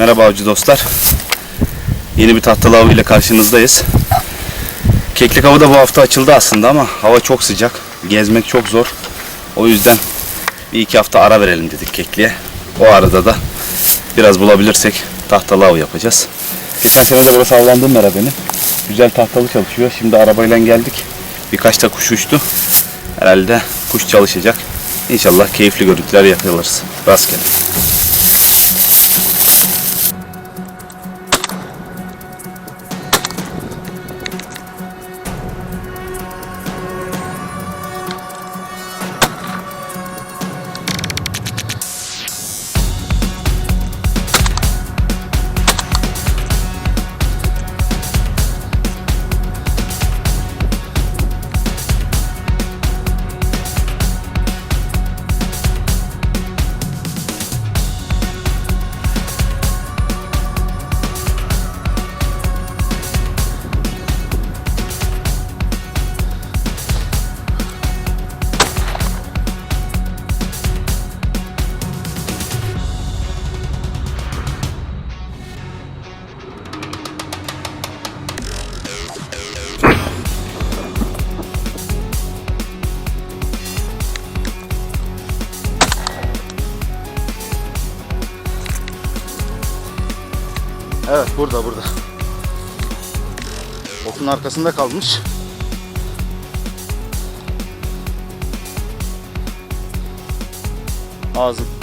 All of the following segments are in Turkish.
Merhaba avcı dostlar. Yeni bir tahtalı avı ile karşınızdayız. Keklik avı da bu hafta açıldı aslında ama hava çok sıcak. Gezmek çok zor. O yüzden bir iki hafta ara verelim dedik kekliğe. O arada da biraz bulabilirsek tahtalı av yapacağız. Geçen sene de burası avlandığım mera benim. Güzel tahtalı çalışıyor. Şimdi arabayla geldik. Birkaç da kuş uçtu. Herhalde kuş çalışacak. İnşallah keyifli görüntüler yakalarız. Rastgele. Burada burada. Okun arkasında kalmış. Ağzı.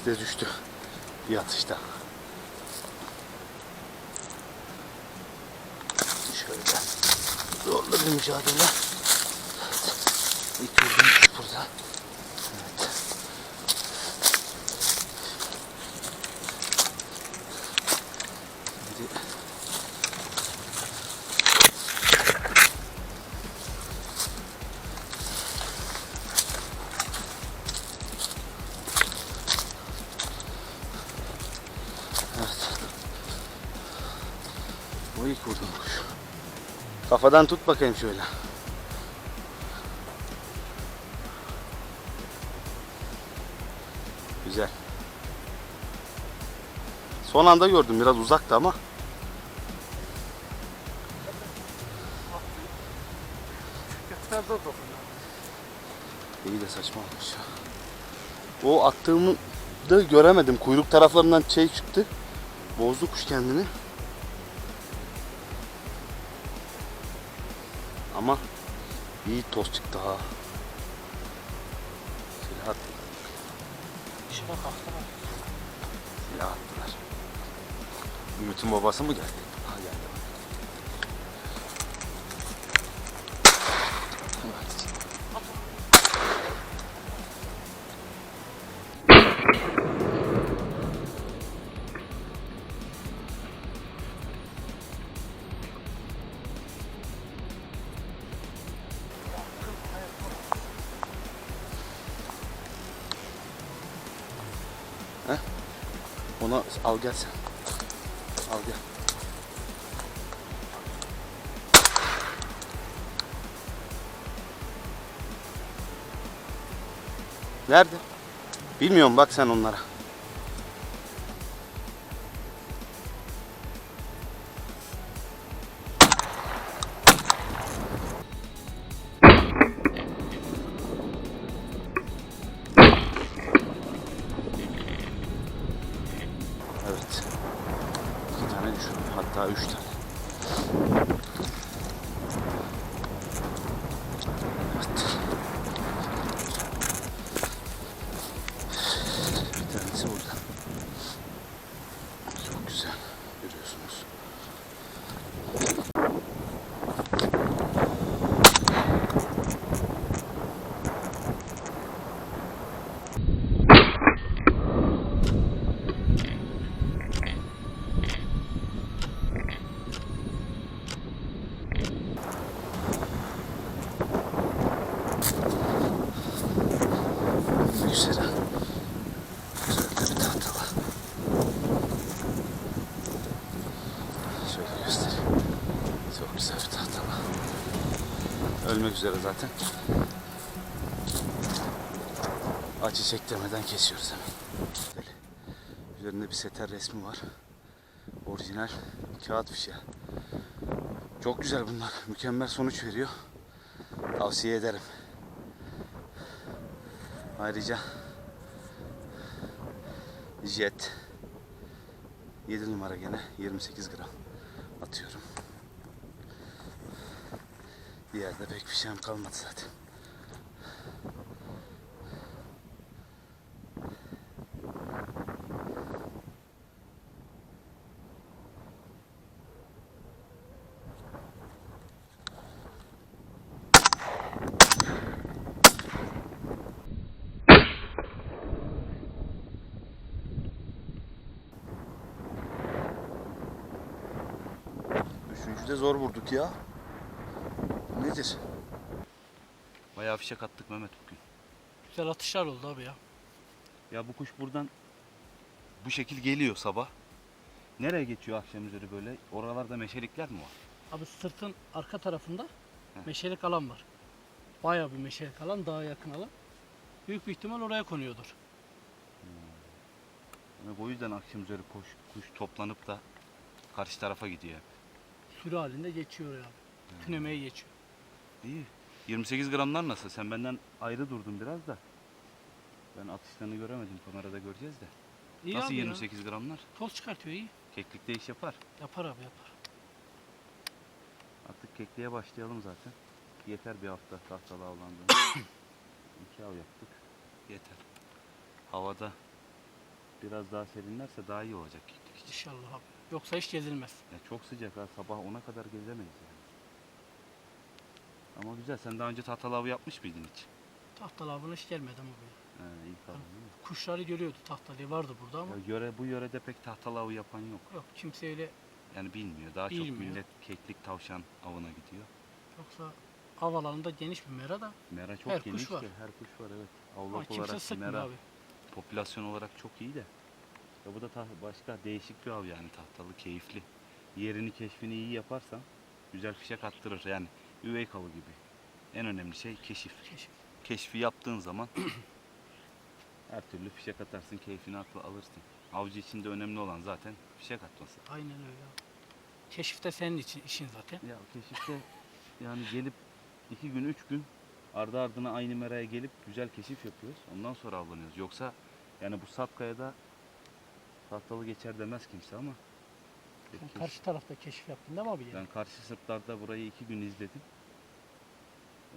İki de düştü. Bir atışta. Şöyle. Zorlu bir mücadele. Evet. İlk vurduğum Vurduğum kuş. Kafadan tut bakayım şöyle. Güzel. Son anda gördüm biraz uzaktı ama. İyi de saçma olmuş ya. O attığımı da göremedim. Kuyruk taraflarından şey çıktı. Bozdu kuş kendini. Ama iyi toz çıktı ha. Silah attılar. Silah attılar. Ümit'in babası mı geldi? Ona al gel sen. Al gel. Nerede? Bilmiyorum bak sen onlara. Ölmek üzere zaten. Acı çektirmeden kesiyoruz hemen. Böyle. Üzerinde bir seter resmi var. Orijinal kağıt fişe. Çok güzel bunlar. Mükemmel sonuç veriyor. Tavsiye ederim. Ayrıca jet 7 numara gene 28 gram atıyorum. Diğerde pek bir şeyim kalmadı zaten. Üçüncüde zor vurduk ya. Nedir? Bayağı fişek attık Mehmet bugün. Güzel atışlar oldu abi ya. Ya bu kuş buradan bu şekil geliyor sabah. Nereye geçiyor akşam üzeri böyle? Oralarda meşelikler mi var? Abi sırtın arka tarafında meşelik alan var. Bayağı bir meşelik alan, daha yakın alan. Büyük bir ihtimal oraya konuyordur. Demek o yüzden akşam üzeri kuş, kuş toplanıp da karşı tarafa gidiyor hep. Sürü halinde geçiyor ya abi. Tünemeye geçiyor. İyi. 28 gramlar nasıl? Sen benden ayrı durdun biraz da. Ben atışlarını göremedim. Kamerada göreceğiz de. İyi nasıl abi ya. 28 gramlar? Toz çıkartıyor iyi. Keklikte iş yapar. Yapar abi yapar. Artık kekliğe başlayalım zaten. Yeter bir hafta tahtalı avlandığımız. İki av yaptık. Yeter. Havada biraz daha serinlerse daha iyi olacak keklik için. İnşallah abi. Yoksa hiç gezilmez. Ya çok sıcak ha sabah 10'a kadar gezemeyiz yani. Ama güzel sen daha önce tahtalı avı yapmış mıydın hiç? Avına hiç gelmedim ya. He, ilk avın değil mi? Kuşları görüyordu tahtalı vardı burada ama Ya yöre, bu yörede pek tahtalı avı yapan yok. yok kimse öyle Yani bilmiyor. Daha çok Bilmiyor. millet keklik tavşan avına gidiyor. yoksa av alanında geniş bir mera da Mera çok Her kuş geniş var. ki. Her kuş var evet. ama Avlak kimse olarak sıkmıyor mera abi. popülasyon olarak çok iyi de. Ya bu da ta- başka değişik bir av yani tahtalı, keyifli. Yerini keşfini iyi yaparsan güzel fişek attırır yani üvey avı gibi. En önemli şey keşif. Keşif. Keşfi yaptığın zaman her türlü fişek atarsın, keyfini atla alırsın. Avcı için de önemli olan zaten fişek atması. Aynen öyle abi. Keşif de senin için işin zaten. Ya keşifte yani gelip iki gün, üç gün ardı ardına aynı meraya gelip güzel keşif yapıyoruz. Ondan sonra avlanıyoruz. Yoksa yani bu Satkaya'da tahtalı geçer demez kimse ama Keşif- karşı tarafta keşif yaptın değil mi abi? ben karşı sırtlarda burayı iki gün izledim.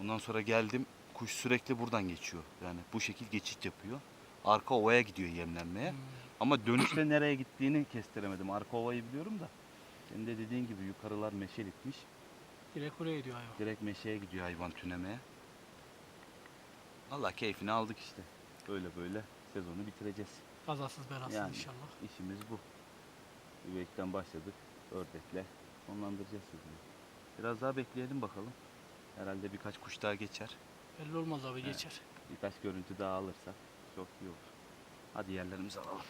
Ondan sonra geldim. Kuş sürekli buradan geçiyor. Yani bu şekil geçit yapıyor. Arka ovaya gidiyor yemlenmeye. Hmm. Ama dönüşte nereye gittiğini kestiremedim. Arka ovayı biliyorum da. Senin de dediğin gibi yukarılar meşelikmiş. Direkt oraya gidiyor hayvan. Direkt meşeye gidiyor hayvan tünemeye. Allah keyfini aldık işte. Böyle böyle sezonu bitireceğiz. Kazasız belasız Yani. inşallah. İşimiz bu. Üveyikten başladık. Ördekle sonlandıracağız sezonu. Biraz daha bekleyelim bakalım. Herhalde birkaç kuş daha geçer. Belli olmaz abi Evet. geçer. Birkaç görüntü daha alırsak çok iyi olur. Hadi yerlerimizi alalım.